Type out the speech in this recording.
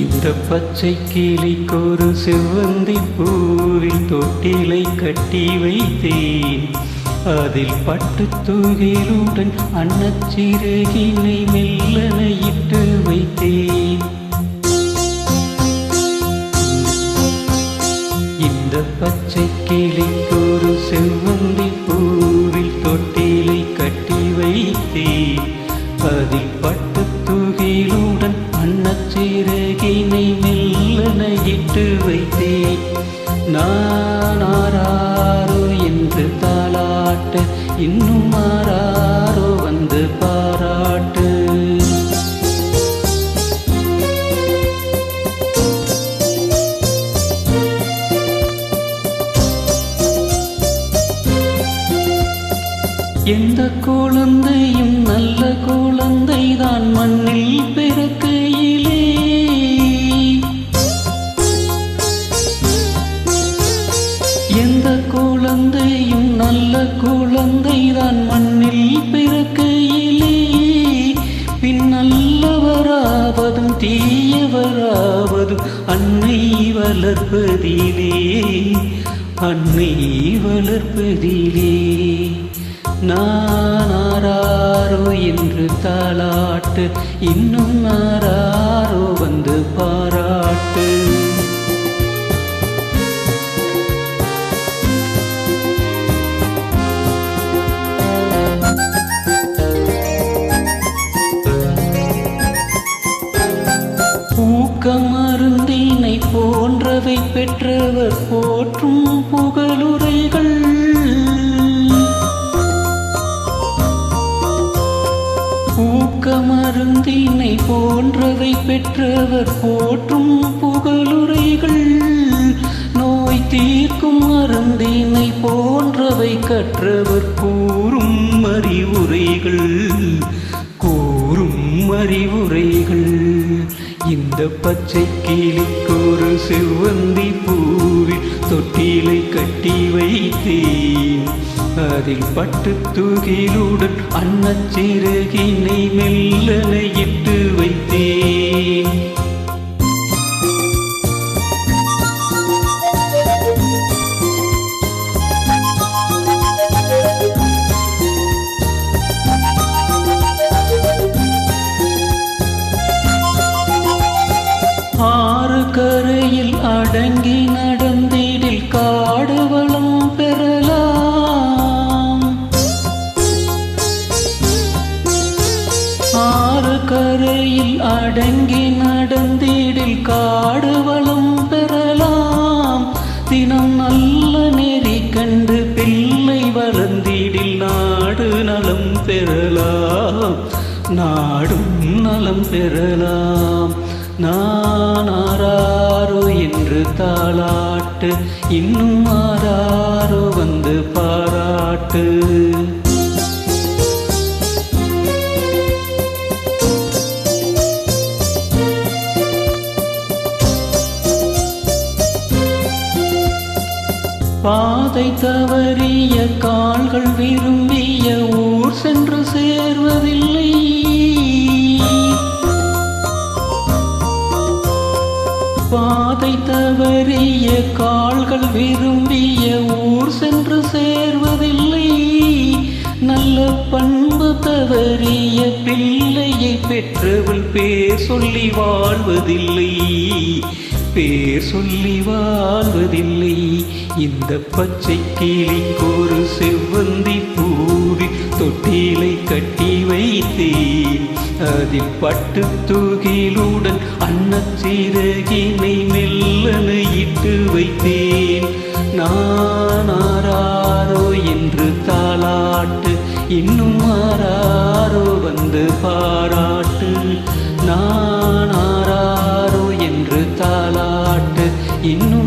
இந்த பச்சை கிளிக்கொரு செவ்வந்தி பூவில் தொட்டிலை கட்டி வைத்தேன். அதில் பட்டு தூகிலுடன் அன்னச்சிறகினை மெல்லனையிட்டு வைத்தேன். இந்த பச்சை கிளிக்கொரு செவ்வந்தி பூவில் தொட்டிலை கட்டி வைத்தேன். அதில் பட்டு தூகிலுடன் இன்னும் ஆராரோ வந்து பாராட்டு. எந்த குழந்தையும் நல்ல குழந்தை தான் மண்ணில் நல்ல குழந்தை தான் மண்ணில் பிறக்கையிலே. பின் நல்லவராவதும் தீயவராவதும் அன்னை வளர்ப்பதிலே. அன்னை வளர்ப்பதிலே. நான் ஆராரோ என்று தாளாட்டு இன்னும் ஆராரோ வந்து பாராட்டு. ஊக்கமருந்தினை போன்றவை பெற்றவர் போற்றும் புகழுரைகள். ஊக்கமருந்தினை போன்றவை பெற்றவர் போற்றும் புகழுரைகள். நோய் தீர்க்கும் மருந்தினை போன்றவை கற்றவர் கூறும் அறிவுரைகள். கூறும் அறிவுரைகள் இந்த பச்சை கிளிக்கொரு செவ்வந்தி பூவில் தொட்டிலை கட்டி வைத்தேன். அதில் பட்டு தூகிலுடன் அன்னச்சிறகினை மெல்லனையிட்டு வைத்தேன். அடங்கி நடந்தீடில் காடுவளம் பெறலாம் ஆறு கரையில் அடங்கி நடந்தீடில் காடுவளம் பெறலாம் தினம் நல்ல நெறி கண்டு பிள்ளை வளர்ந்தீடில் நாடு நலம் பெறலாம் நாடும் நலம் பெறலாம் நான் என்று தாளாட்டு இன்னும் ஆராரோ வந்து பாராட்டு. பாதை தவறிய கால்கள் தவறிய கால்கள் விரும்பிய ஊர் சென்று சேர்வதில்லை. நல்ல பண்பு தவறிய பிள்ளையை பெற்றவள் பேர் சொல்லி வாழ்வதில்லை. பேர் சொல்லி வாழ்வதில்லை. இந்த பச்சை கிளிக்கொரு செவ்வந்தி பூவி தொட்டிலை கட்டி வைத்தேன். அதில் பட்டு தூகிலுடன் அன்னச்சிறகினை இட்டு வைத்தேன். நான் ஆராரோ என்று தாளாட்டு இன்னும் ஆராரோ வந்து பாரா நான்